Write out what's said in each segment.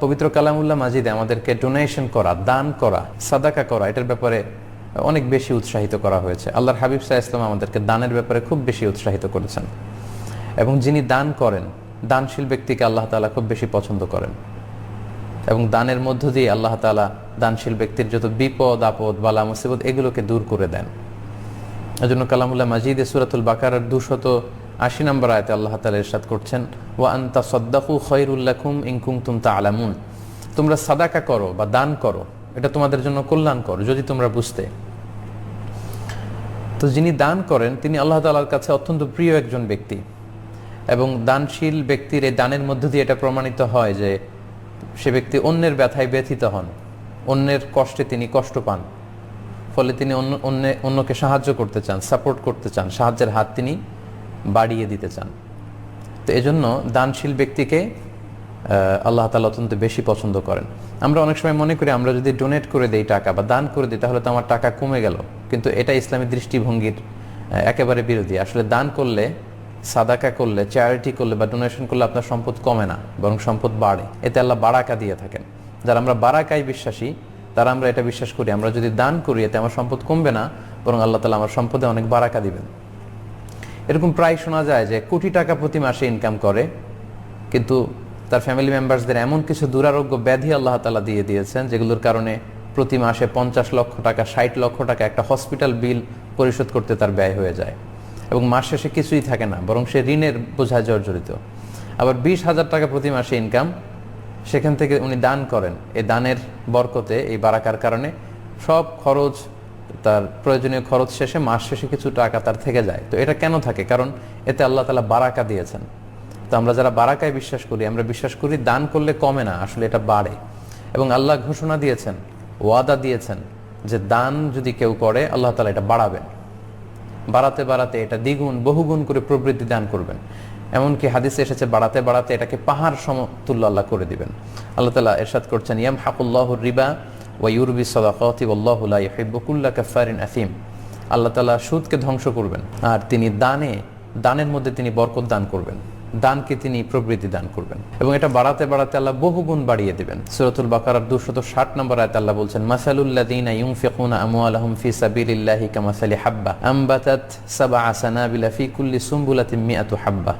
পবিত্র কালামুল্লাহ মাজিদে আমাদেরকে ডোনেশন করা, দান করা, সাদাকা করা, এটার ব্যাপারে অনেক বেশি উৎসাহিত করা হয়েছে। আল্লাহর হাবিব সাহা ইসলাম আমাদেরকে দানের ব্যাপারে খুব বেশি উৎসাহিত করেছেন। এবং যিনি দান করেন, দানশীল ব্যক্তিকে আল্লাহ তালা খুব বেশি পছন্দ করেন। এবং দানের মধ্য দিয়ে আল্লাহ তালা দানশীল ব্যক্তির যত বিপদ, আপদ, বালা, মুসিবত, এগুলোকে দূর করে দেন। এজন্য কালামুল্লাহ মাজিদে সুরাতুল বাকার দুশত আশি নম্বর আয়তে আল্লাহ তালা ইরশাদ করছেন ওয়া সদ্দাকু খৈরুল্লাকুম ইনকুম তুম আলামুন তোমরা সাদাকা করো বা দান করো, এটা তোমাদের জন্য কল্যাণকর, যদি তোমরা বুঝতে। তো যিনি দান করেন, তিনি আল্লাহ তালার কাছে অত্যন্ত প্রিয় একজন ব্যক্তি। এবং দানশীল ব্যক্তির এই দানের মধ্য দিয়ে এটা প্রমাণিত হয় যে সে ব্যক্তি অন্যের ব্যথায় ব্যথিত হন, অন্যের কষ্টে তিনি কষ্ট পান। ফলে তিনি অন্য, অন্যকে সাহায্য করতে চান, সাপোর্ট করতে চান, সাহায্যের হাত তিনি বাড়িয়ে দিতে চান। তো এজন্য দানশীল ব্যক্তিকে আল্লাহ তালা অত্যন্ত বেশি পছন্দ করেন। আমরা অনেক সময় মনে করি, আমরা যদি ডোনেট করে দিই টাকা বা দান করে দিই, তাহলে তো আমার টাকা কমে গেল। কিন্তু এটা ইসলামী দৃষ্টিভঙ্গির একেবারে বিরোধী। আসলে দান করলে, সাদাকা করলে চ্যারিটি করলে বা ডোনেশন করলে আপনার সম্পদ কমে না, বরং সম্পদ বাড়ে। এতে আল্লাহ বারাকা দিয়ে থাকেন। যারা আমরা বারাকায় বিশ্বাসী, তারা আমরা এটা বিশ্বাস করি, আমরা যদি দান করি, এতে আমার সম্পদ কমবে না, বরং আল্লাহ তালা আমার সম্পদে অনেক বারাকা দিবেন। এরকম প্রায় শোনা যায় যে কোটি টাকা প্রতি মাসে ইনকাম করে, কিন্তু তার ফ্যামিলি মেম্বার্সদের এমন কিছু দুরারোগ্য ব্যাধি আল্লাহ তালা দিয়ে দিয়েছেন, যেগুলোর কারণে প্রতি মাসে পঞ্চাশ লক্ষ টাকা, ষাট লক্ষ টাকা একটা হসপিটাল বিল পরিশোধ করতে তার ব্যয় হয়ে যায়। এবং মাস শেষে কিছুই থাকে না, বরং সে ঋণের বোঝায় জর্জরিত। আবার বিশ হাজার টাকা প্রতি মাসে ইনকাম সেখান থেকে উনি দান করেন। এই দানের বরকতে, এই বারাকার কারণে সব খরচ তার প্রয়োজনীয় খরচ শেষে মাস শেষে কিছু টাকা তার থেকে যায়। তো এটা কেন থাকে? কারণ এতে আল্লাহ তালা বারাকা দিয়েছেন। তো আমরা যারা বারাকায় বিশ্বাস করি, আমরা বিশ্বাস করি দান করলে কমে না, আসলে এটা বাড়ে। এবং আল্লাহ ঘোষণা দিয়েছেন, ওয়াদা দিয়েছেন যে দান যদি কেউ করে, আল্লাহ তালা এটা বাড়াবেন। বাড়াতে বাড়াতে এটা দ্বিগুণ, বহুগুণ করে প্রবৃদ্ধি দান করবেন। এমনকি হাদিসে এসেছে, বাড়াতে বাড়াতে এটাকে পাহাড় সমতুল্য আল্লাহ করে দিবেন। আল্লাহ তালা এরশাদ করছেন ইয়াম হাকুল্লাহ রিবা ওয়া ইউরবি সদাকতি আল্লাহ ইহিব্বুকুল্লা কাফারিন আসিম আল্লাহ তালা সুদকে ধ্বংস করবেন আর তিনি দানে, দানের মধ্যে তিনি বরকত দান করবেন। দানকে তিনি প্রবৃদ্ধি দান করবেন। এবং এটা বাড়াতে বাড়াতে আল্লাহ বহুগুণ বাড়িয়ে দিবেন। সুরতুল বাকারার দুশত ষাট নম্বর আয়তে আল্লাহ বলছেন মাসালুল্লাযীনা ইউনফিকুনা আমওয়ালাহুম ফি সাবিলিল্লাহি কামাসালি হাব্বা আম্বাতাত সাবআ সানাবিলা ফি কুল্লি সুম্বুলাতিন মিআতু হাব্বা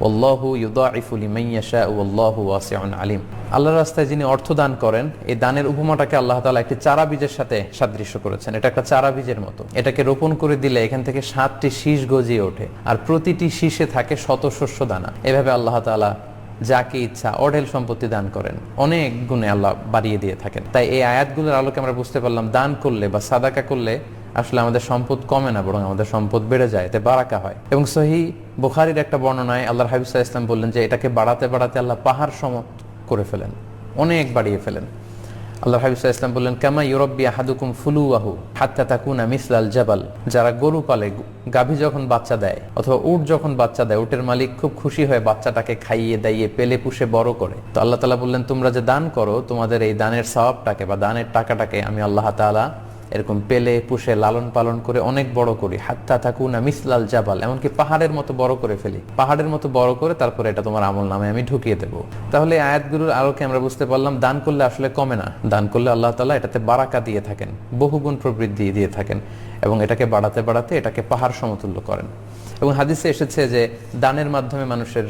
ওয়াল্লাহু ইউদাইফু লিমান ইয়াশাউ, ওয়াল্লাহু ওয়াসিউন আলিম। আল্লাহর রাস্তায় যিনি অর্থ দান করেন, এই দানের উপমাটাকে আল্লাহ তাআলা একটি চারা বীজের সাথে সাদৃশ্য করেছেন। এটা একটা চারা বীজের মতো। এটাকে রোপণ করে দিলে এখান থেকে সাতটি শীষ গজিয়ে ওঠে, আর প্রতিটি শীষে থাকে শত শস্য দানা। এভাবে আল্লাহ তাআলা যাকে ইচ্ছা অঢেল সম্পত্তি দান করেন। অনেক গুণে আল্লাহ বাড়িয়ে দিয়ে থাকেন। তাই এই আয়াতগুলোর আলোকে আমরা বুঝতে পারলাম, দান করলে বা সাদাকা করলে আসলে আমাদের সম্পদ কমে না, বরং আমাদের সম্পদ বেড়ে যায়, এতে বারাকা হয়। এবং সহি বুখারির একটা বর্ণনায় আল্লাহ হাবিব সাল্লাহ ইসলাম বললেন যে, এটাকে বাড়াতে বাড়াতে আল্লাহ পাহাড় সম করে ফেলেন, অনেক বাড়িয়ে ফেলেন। আল্লাহ হাবিব সাল্লাহ ইসলাম বললেন, কামা ইউরব্বি আহাদুকুম ফুলুয়াহু হাত্তা তাকুনা মিসলাল জাবাল। যারা গরু পালে গাভী যখন বাচ্চা দেয়, অথবা উট যখন বাচ্চা দেয়, উটের মালিক খুব খুশি হয়ে বাচ্চাটাকে খাইয়ে দাইয়ে পেলে পুষে বড় করে। তো আল্লাহ তালা বললেন, তোমরা যে দান করো, তোমাদের এই দানের সওয়াবটাকে বা দানের টাকাটাকে আমি আল্লাহ তাআলা এরকম পেলে, পুষে, লালন পালন করে অনেক বড় করি। হাত্তা থাকুন মিসলাল জাবাল, এমনকি পাহাড়ের মতো বড় করে ফেলি। পাহাড়ের মতো বড় করে তারপরে এটা তোমার আমল নামে আমি ঢুকিয়ে দেবো। তাহলে আয়াতগুলোর আলোকে আমরা বুঝতে পারলাম, দান করলে আসলে কমে না। দান করলে আল্লাহ তালা এটাতে বারাকা দিয়ে থাকেন, বহুগুণ প্রবৃদ্ধি দিয়ে থাকেন এবং এটাকে বাড়াতে বাড়াতে এটাকে পাহাড় সমতুল্য করেন। এবং হাদিসে এসেছে যে, দানের মাধ্যমে মানুষের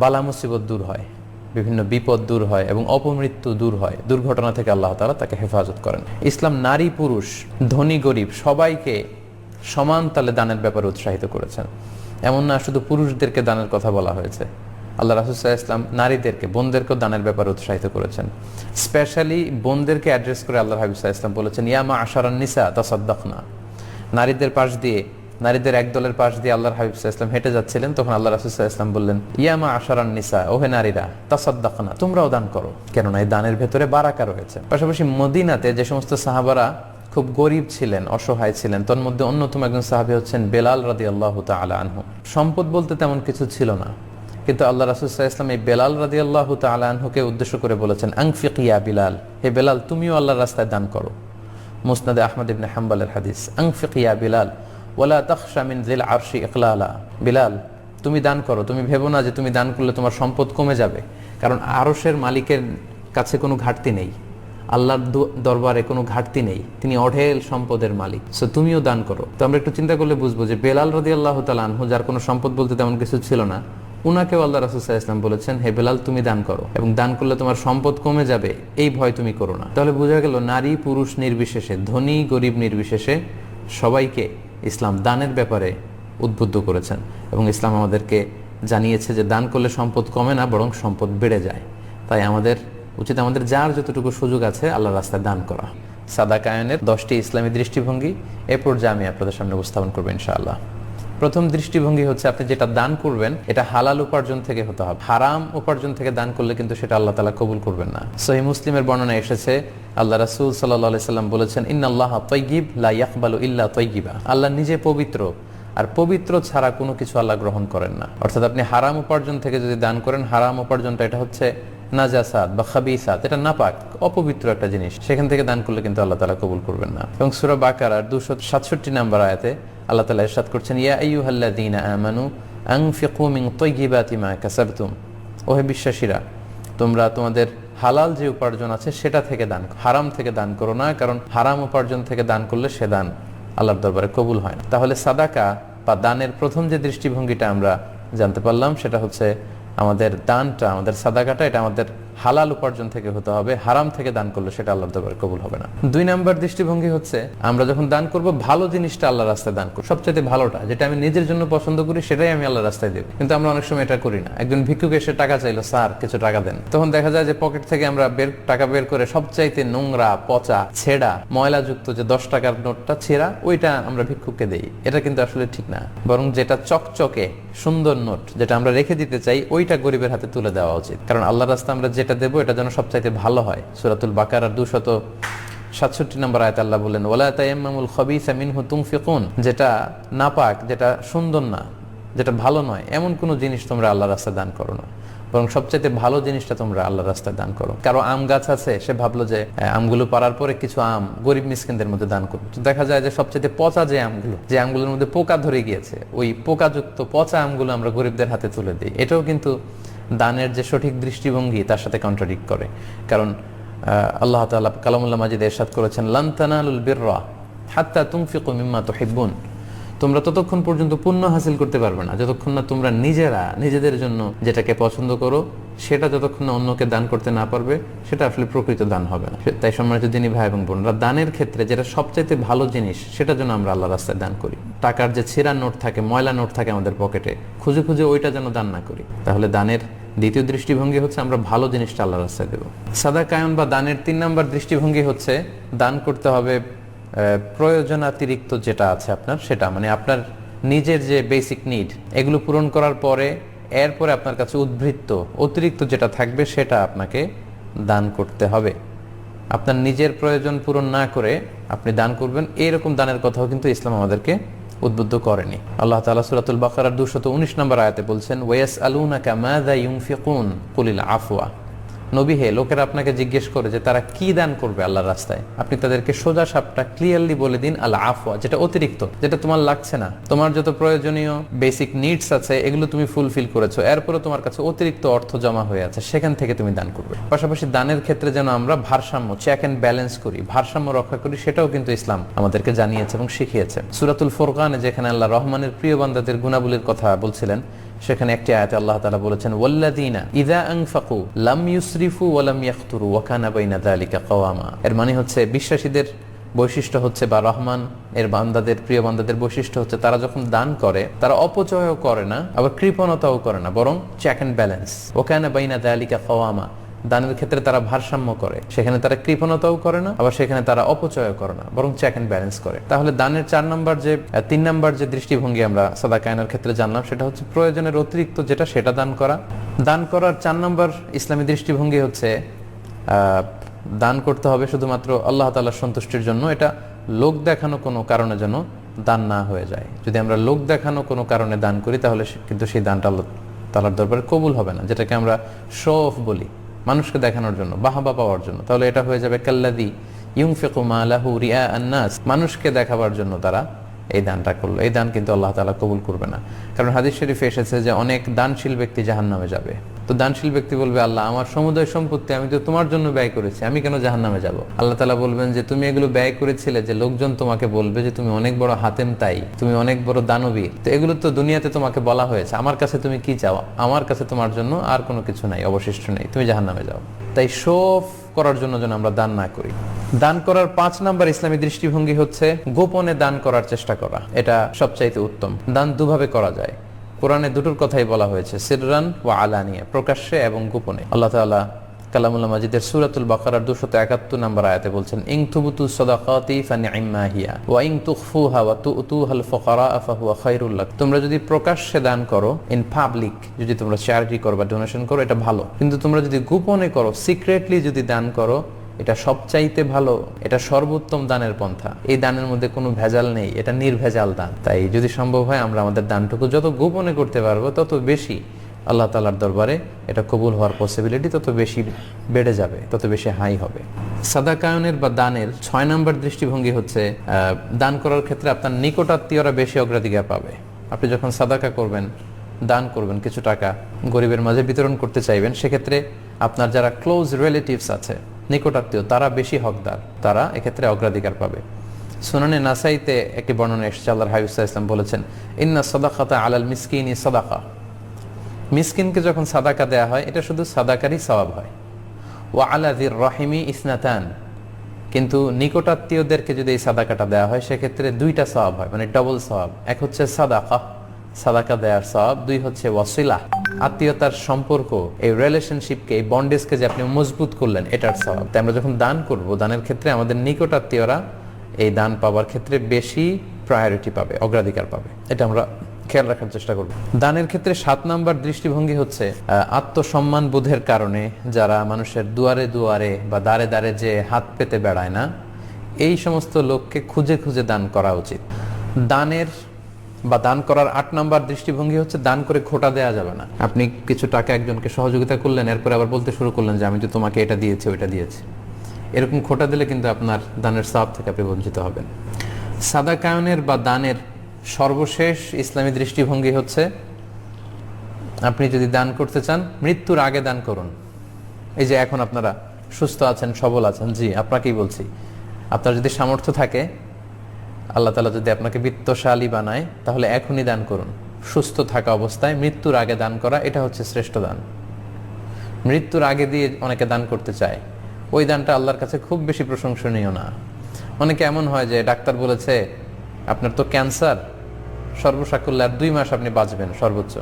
বালা মুসিবত দূর হয়। বিভিন্ন বিপদ দূর হয় এবং অপমৃত্যু দূর হয়, দুর্ঘটনা থেকে আল্লাহ তালা তাকে হেফাজত করেন। ইসলাম নারী, পুরুষ, ধনী, গরিব সবাইকে সমান তালে দানের ব্যাপারে উৎসাহিত করেছেন। এমন না শুধু পুরুষদেরকে দানের কথা বলা হয়েছে। আল্লাহ রাসুসাহ ইসলাম নারীদেরকে, বোনদেরকেও দানের ব্যাপারে উৎসাহিত করেছেন। স্পেশালি বোনদেরকে অ্যাড্রেস করে আল্লাহ হাবিবসাহ ইসলাম বলেছেন ইয়ামা আশারান নিসা তাসাদ্দাক না নারীদের পাশ দিয়ে নারীদের এক দলের পাশ দিয়ে আল্লাহর হাবিব ওয়াসাল্লাম হেঁটে যাচ্ছিলেন, তখন আল্লাহ রাসূল সাল্লাল্লাহু আলাইহি ওয়াসাল্লাম বললেন ইয়ামা আশারান নিসা, ওহে নারীরা, তাসাদ্দাকনা, তোমরাও দান করো। কেননা এই দানের ভেতরে বারাকা রয়েছে। পাশাপাশি মদিনাতে যে সমস্ত সাহাবারা খুব গরিব ছিলেন, অসহায় ছিলেন তোর মধ্যে অন্যতম একজন সাহাবী হচ্ছেন বেলাল রাদিয়াল্লাহু তাআলা আনহু। সম্পদ বলতে তেমন কিছু ছিল না, কিন্তু আল্লাহ রাসূল সাল্লাল্লাহু আলাইহি ওয়াসাল্লাম এই বেলাল রাদিয়াল্লাহু তাআলা আনহুকে উদ্দেশ্য করে বলেছেন আনফিক ইয়া বিলাল, হে বেলাল, তুমিও আল্লাহর রাস্তায় দান করো। মুসনাদে আহমদ ইবনে হাম্বালের হাদিস আনফিক ইয়া বিলাল ওয়ালা তাখশা মিন জিল আরশি ইকলালা। বিলাল, তুমি দান করো। তুমি ভেবো না যে তুমি দান করলে তোমার সম্পদ কমে যাবে। কারণ আরসের মালিকের কাছে কোনো ঘাটতি নেই। আল্লাহর দরবারে কোনো ঘাটতি নেই। তিনি অঢেল সম্পদের মালিক। সো তুমিও দান করো। তো আমরা একটু চিন্তা করলে বুঝব যে বেলাল রদি আল্লাহ তালানহু যার কোনো সম্পদ বলতে তেমন কিছু ছিল না, উনাকেও আল্লাহ রাসুসাহ ইসলাম বলেছেন, হে বেলাল, তুমি দান করো এবং দান করলে তোমার সম্পদ কমে যাবে। এই ভয় তুমি করো না। তাহলে বোঝা গেল নারী পুরুষ নির্বিশেষে, ধনী গরিব নির্বিশেষে সবাইকে ইসলাম দানের ব্যাপারে উদ্বুদ্ধ করেছেন এবং ইসলাম আমাদেরকে জানিয়েছে যে দান করলে সম্পদ কমে না, বরং সম্পদ বেড়ে যায়। তাই আমাদের উচিত আমাদের যার যতটুকু সুযোগ আছে আল্লাহ রাস্তায় দান করা। সাদা কায়নের দশটি ইসলামী দৃষ্টিভঙ্গি এ পর্যায়ে আমি আপনাদের সামনে উপস্থাপন করব ইনশাআল্লাহ। প্রথম দৃষ্টিভঙ্গি হচ্ছে আপনি যেটা দান করবেন, এটা হালাল উপার্জন থেকে হতে হবে। হারাম উপার্জন থেকে দান করলে কিন্তু সেটা আল্লাহ তালা কবুল করবেন না। সহি মুসলিমের বর্ণনা এসেছে, আল্লাহ রাসুল সাল্লাহ সাল্লাম বলেছেন, ইন্নাল্লাহ তৈগিব লা ইয়াকবালু ইল্লা তৈগিবা আল্লাহ নিজে পবিত্র, আর পবিত্র ছাড়া কোনো কিছু আল্লাহ গ্রহণ করেন না। অর্থাৎ আপনি হারাম উপার্জন থেকে যদি দান করেন, হারাম উপার্জনটা এটা হচ্ছে নাজাসাত বা খাবিসাত, এটা নাপাক, অপবিত্র একটা জিনিস। সেখান থেকে দান করলে কিন্তু আল্লাহ তালা কবুল করবেন না। এবং সুরা বাকার দুশো সাতষট্টি নাম্বার আয়াতে আল্লাহ তালা ইরশাদ করছেন, ইয়া আইয়ুহাল্লাযীনা আমানু আনফিকু মিন তাইয়্যিবাতি মা কাসাবতুম। ওহে বিশ্বাসীরা, তোমরা তোমাদের হালাল যে উপার্জন আছে সেটা থেকে দান, হারাম থেকে দান করো না, কারণ হারাম উপার্জন থেকে দান করলে সে দান আল্লাহর দরবারে কবুল হয় না। তাহলে সাদাকা বা দানের প্রথম যে দৃষ্টিভঙ্গিটা আমরা জানতে পারলাম সেটা হচ্ছে আমাদের দানটা, আমাদের সাদাকাটা, এটা আমাদের হালাল উপার্জন থেকে হতে হবে, হারাম থেকে দান করলে সেটা দরবারে কবুল হবে না। দুই নাম্বার দৃষ্টিভঙ্গি হচ্ছে, আমরা যখন দান করব, ভালো জিনিসটা আল্লাহ রাস্তায় দান করব। সবচেয়ে ভালোটা, যেটা আমি নিজের জন্য পছন্দ করি, সেটাই আমি আল্লাহ রাস্তায় দেব। কিন্তু আমরা অনেক সময় এটা করি না। একজন ভিক্ষুকে এসে টাকা চাইলো, স্যার, কিছু টাকা দেন। তখন দেখা যায় যে পকেট থেকে আমরা বের, টাকা বের করে সবচাইতে নোংরা, পচা, ছেঁড়া, ময়লাযুক্ত যে দশ টাকার নোটটা ছেঁড়া, ওইটা আমরা ভিক্ষুককে দেই। এটা কিন্তু আসলে ঠিক না। বরং যেটা চকচকে, সুন্দর নোট, যেটা আমরা রেখে দিতে চাই, ওইটা গরিবের হাতে তুলে দেওয়া উচিত। কারণ আল্লাহ রাস্তা আমরা যেটা দেবো, এটা যেন সবচাইতে ভালো হয়। সুরাতুল বাকার আর দুশত সাতষট্টি নম্বর আয়াত আল্লাহ বললেন ওলা তাইয়াম্মামুল খবিসা মিনহু তুনফিকুন যেটা নাপাক, যেটা সুন্দর না, যেটা ভালো নয়, এমন কোনো জিনিস তোমরা আল্লাহ রাস্তায় দান করো না। বরং সবচাইতে ভালো জিনিসটা তোমরা আল্লাহ রাস্তায় দান করো। কারও আম গাছ আছে, সে ভাবলো যে আমগুলো পারার পরে কিছু আম গরিব মিসকিনদের মধ্যে দান করব। তো দেখা যায় যে সবচাইতে পচা যে আমগুলো, যে আমগুলোর মধ্যে পোকা ধরে গিয়েছে, ওই পোকাযুক্ত পচা আমগুলো আমরা গরিবদের হাতে তুলে দিই। এটাও কিন্তু দানের যে সঠিক দৃষ্টিভঙ্গি তার সাথে কন্ট্রাডিক্ট করে। কারণ আল্লাহ তালা কালামুল্লাহ মাজিদ এরশাদ করেছেন লান্তানালুল বিররা হাত্তা তুনফিকু মিম্মা তুহিব্বুন। তোমরা ততক্ষণ পর্যন্ত পুণ্য হাসিল করতে পারবে না। যতক্ষণ না তোমরা নিজেরা, নিজেদের জন্য যেটাকে পছন্দ করো সেটা যতক্ষণ অন্যকে দান করতে না পারবে, সেটা আসলে প্রকৃত দান হবে না। তাই সম্মানিত দিনী ভাই এবং বোনরা, দানের ক্ষেত্রে যেটা সবচাইতে ভালো জিনিস, সেটা যেন আমরা আল্লাহ রাস্তায় দান করি। টাকার যে ছেঁড়া নোট থাকে, ময়লা নোট থাকে আমাদের পকেটে, খুঁজে খুঁজে ওইটা যেন দান না করি। তাহলে দানের দ্বিতীয় দৃষ্টিভঙ্গি হচ্ছে আমরা ভালো জিনিসটা আল্লাহ রাস্তায় দেবো। সাদা কায়ন বা দানের তিন নম্বর দৃষ্টিভঙ্গি হচ্ছে, দান করতে হবে প্রয়োজনাতিরিক্ত যেটা আছে আপনার, সেটা মানে আপনার নিজের যে বেসিক নিড এগুলো পূরণ করার পরে এরপরে আপনার কাছে উদ্বৃত্ত, অতিরিক্ত যেটা থাকবে সেটা আপনাকে দান করতে হবে। আপনার নিজের প্রয়োজন পূরণ না করে আপনি দান করবেন। এরকম দানের কথাও কিন্তু ইসলাম আমাদেরকে উদ্বুদ্ধ করেনি। আল্লাহ তালা সুরাতুল বাকার দুশত উনিশ নম্বর আয়াতে বলছেন ওয়েস আলুনা ইউনফিকুন, কুলিল আফওয়া। নবী হে, লোকেরা আপনাকে জিজ্ঞেস করে যে তারা কি দান করবে আল্লাহর রাস্তায়। আপনি তাদেরকে সোজা সাপটা ক্লিয়ারলি বলে দিন আল্লাহ আফওয়া যেটা অতিরিক্ত, যেটা তোমার লাগছে না। তোমার যত প্রয়োজনীয় বেসিক নিডস আছে, এগুলো তুমি ফুলফিল করেছ। এরপরে তোমার কাছে অতিরিক্ত অর্থ জমা হয়ে আছে, সেখান থেকে তুমি দান করবে। পাশাপাশি দানের ক্ষেত্রে যেন আমরা ভারসাম্য চেক অ্যান্ড ব্যালেন্স করি, ভারসাম্য রক্ষা করি, সেটাও কিন্তু ইসলাম আমাদেরকে জানিয়েছে এবং শিখিয়েছে। সুরাতুল ফোরকানে যেখানে আল্লাহ রহমানের প্রিয় বান্দাদের গুণাবলীর কথা বলছিলেন সেখানে একটি আয়াতে আল্লাহ তালা বলেছেন ওল্লাদীনা ইদা আং ফাকু লাম ইউসরিফু ওয়ালাম ইয়াখতুরু ওয়া কানা বাইনা দালিকা কওয়ামা। এর মানে হচ্ছে বিশ্বাসীদের বৈশিষ্ট্য হচ্ছে, বা রহমান এর বান্দাদের, প্রিয় বান্দাদের বৈশিষ্ট্য হচ্ছে, তারা যখন দান করে, তারা অপচয়ও করে না, আবার কৃপণতাও করে না, বরং চেক অ্যান্ড ব্যালেন্স ওখানে বাইনা দালিকা কাওয়ামা। দানের ক্ষেত্রে তারা ভারসাম্য করে। সেখানে তারা কৃপণতাও করে না, আবার সেখানে তারা অপচয় করে না, বরং চেক অ্যান্ড ব্যালেন্স করে। তাহলে দানের চার নম্বর যে তিন নম্বর যে দৃষ্টিভঙ্গি আমরা সাদা কায়নার ক্ষেত্রে জানলাম, সেটা হচ্ছে প্রয়োজনের অতিরিক্ত যেটা সেটা দান করা। দান করার চার নম্বর ইসলামী দৃষ্টিভঙ্গি হচ্ছে দান করতে হবে শুধুমাত্র আল্লাহ তাআলার সন্তুষ্টির জন্য। এটা লোক দেখানো কোনো কারণে যেন দান না হয়ে যায়। যদি আমরা লোক দেখানো কোনো কারণে দান করি, তাহলে কিন্তু সেই দানটা আল্লাহ তালার দরবারে কবুল হবে না, যেটাকে আমরা শো অফ বলি। মানুষকে দেখানোর জন্য, বাহাবা পাওয়ার জন্য। তাহলে এটা হয়ে যাবে কাল্লাদি ইউংফিকু মালাহু রিয়া আন্নাস। মানুষকে দেখাবার জন্য তারা এই দানটা করল। এই দান কিন্তু আল্লাহ তালা কবুল করবে না। কারণ হাদিস শরীফে এসেছে যে অনেক দানশীল ব্যক্তি জাহান নামে যাবে। তো দানশীল ব্যক্তি বলবে, আল্লাহ, আমার সমুদয় সম্পত্তি আমি তো তোমার জন্য ব্যয় করেছি, আমি কেন জাহান নামে যাব? আল্লাহ তালা বলবেন যে, তুমি এগুলো ব্যয় করেছিলে যে লোকজন তোমাকে বলবে যে, তুমি অনেক বড় হাতেম তাই, তুমি অনেক বড় দানবীর তো এগুলো তো দুনিয়াতে তোমাকে বলা হয়েছে, আমার কাছে তুমি কি চাও? আমার কাছে তোমার জন্য আর কোনো কিছু নাই, অবশিষ্ট নেই, তুমি জাহান নামে যাও। তাই শোফ করার জন্য যেন আমরা দান না করি। দান করার পাঁচ নাম্বার ইসলামী দৃষ্টিভঙ্গি হচ্ছে গোপনে দান করার চেষ্টা করা, এটা সবচাইতে উত্তম। দান দুভাবে করা যায়। কোরআনে দুটোর কথাই বলা হয়েছে, সিররান ওয়া আলানিয়া, প্রকাশ্যে এবং গোপনে। আল্লাহ তাআলা কালামুল্লাহ মাজিদের সূরাতুল বাকারার 271 নম্বর আয়াতে বলছেন ইন তুবতু সাদাকাতি ফানি'মা হিয়া, ওয়া ইন তুখফুহা ওয়া তু'তুহাল ফুকারা ফাহুয়া খায়রুল লাক। তোমরা যদি প্রকাশ্যে দান করো ইন পাবলিক যদি তোমরা চ্যারিটি করো বা ডোনেশন করো, এটা ভালো। কিন্তু তোমরা যদি গোপনে করো সিক্রেটলি যদি দান করো এটা সবচাইতে ভালো, এটা সর্বোত্তম দানের পন্থা। এই দানের মধ্যে কোনো ভেজাল নেই, এটা নির্ভেজাল দান। তাই যদি সম্ভব হয় আমরা আমাদের দানটুকু যত গোপনে করতে পারব, তত বেশি আল্লাহ তালার দরবারে এটা কবুল হওয়ার পসিবিলিটি তত বেশি বেড়ে যাবে, তত বেশি হাই হবে। সাদাকায়নের বা দানের ছয় নম্বর দৃষ্টিভঙ্গি হচ্ছে দান করার ক্ষেত্রে আপনার নিকটাত্মীয়রা বেশি অগ্রাধিকার পাবে। আপনি যখন সাদাকা করবেন, দান করবেন, কিছু টাকা গরিবের মাঝে বিতরণ করতে চাইবেন, সেক্ষেত্রে আপনার যারা ক্লোজ রিলেটিভস আছে নিকটাত্মীয়, তারা বেশি হকদার, তারা এক্ষেত্রে অগ্রাধিকার পাবে। সুনানে নাসাইতে একটি বর্ণনা এসেছে আল্লাহ হাবিবুল্লাহ ইসলাম বলেছেন, ইন্না সাদাকাতা আলাল মিসকিনি সাদাকা। মিসকিনকে যখন সাদাকা দেয়া হয়, এটা শুধু সাদাকারই সওয়াব হয়। ওয়া আলা রহিমি ইসনাতান। কিন্তু নিকটাত্মীয়দেরকে যদি এই সাদাকাটা দেওয়া হয়, সেক্ষেত্রে দুইটা সওয়াব হয় মানে ডবল সওয়াব। এক হচ্ছে সাদাকা সাদাকা দেওয়ার সওয়াব, দুই হচ্ছে ওয়াসিলা আত্মীয়তার সম্পর্ক, এই রিলেশনশিপকে এই বন্ডেজকে যে আপনি মজবুত করলেন, এটার সওয়াব তাই আমরা যখন দান করব, দানের ক্ষেত্রে আমাদের নিকট আত্মীয়রা এই দান পাওয়ার ক্ষেত্রে বেশি প্রায়োরিটি পাবে, অগ্রাধিকার পাবে। এটা আমরা খেয়াল রাখার চেষ্টা করব। দানের ক্ষেত্রে সাত নাম্বার দৃষ্টিভঙ্গি হচ্ছে আত্মসম্মান বোধের কারণে যারা মানুষের দুয়ারে দুয়ারে বা দাঁড়ে দাঁড়ে যে হাত পেতে বেড়ায় না, এই সমস্ত লোককে খুঁজে খুঁজে দান করা উচিত। দানের বা দান করার আট নাম্বার দৃষ্টিভঙ্গি হচ্ছে দান করে খোটা দেওয়া যাবে না। আপনি কিছু টাকা একজনকে সহযোগিতা করলেন, এরপরে আবার বলতে শুরু করলেন যে, আমি তো তোমাকে এটা দিয়েছি, ওইটা দিয়েছি। এরকম খোটা দিলে কিন্তু আপনার দানের সাপ থেকে আপনি বঞ্চিত হবেন। সাদা কায়নের বা দানের সর্বশেষ ইসলামী দৃষ্টিভঙ্গি হচ্ছে, আপনি যদি দান করতে চান, মৃত্যুর আগে দান করুন। এই যে এখন আপনারা সুস্থ আছেন, সবল আছেন, জি, আপনাকেই বলছি। আপনার যদি সামর্থ্য থাকে আল্লাহ তালা যদি আপনাকে বিত্তশালী বানায়, তাহলে এখনই দান করুন। সুস্থ থাকা অবস্থায় মৃত্যুর আগে দান করা, এটা হচ্ছে শ্রেষ্ঠ দান। মৃত্যুর আগে দিয়ে অনেকে দান করতে চায়। ওই দানটা আল্লাহর কাছে খুব বেশি প্রশংসনীয় না। অনেকে এমন হয় যে ডাক্তার বলেছে, আপনার তো ক্যান্সার, সর্বসাকুল্য আর দুই মাস আপনি বাঁচবেন সর্বোচ্চ।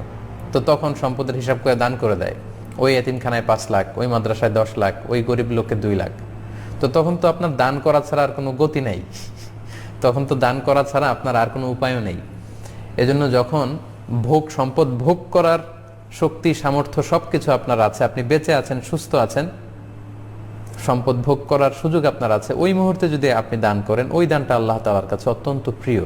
তো তখন সম্পদের হিসাব করে দান করে দেয়। ওই এতিমখানায় পাঁচ লাখ, ওই মাদ্রাসায় দশ লাখ, ওই গরিব লোককে দুই লাখ। তো তখন তো আপনার দান করা ছাড়া আর কোনো গতি নেই। তখন তো দান করা ছাড়া আপনার আর কোনো উপায়ও নেই। এজন্য যখন ভোগ, সম্পদ ভোগ করার শক্তি, সামর্থ্য সব কিছু আপনার আছে, আপনি বেঁচে আছেন, সুস্থ আছেন, সম্পদ ভোগ করার সুযোগ আপনার আছে, ওই মুহূর্তে যদি আপনি দান করেন, ওই দানটা আল্লাহ তালার কাছে অত্যন্ত প্রিয়।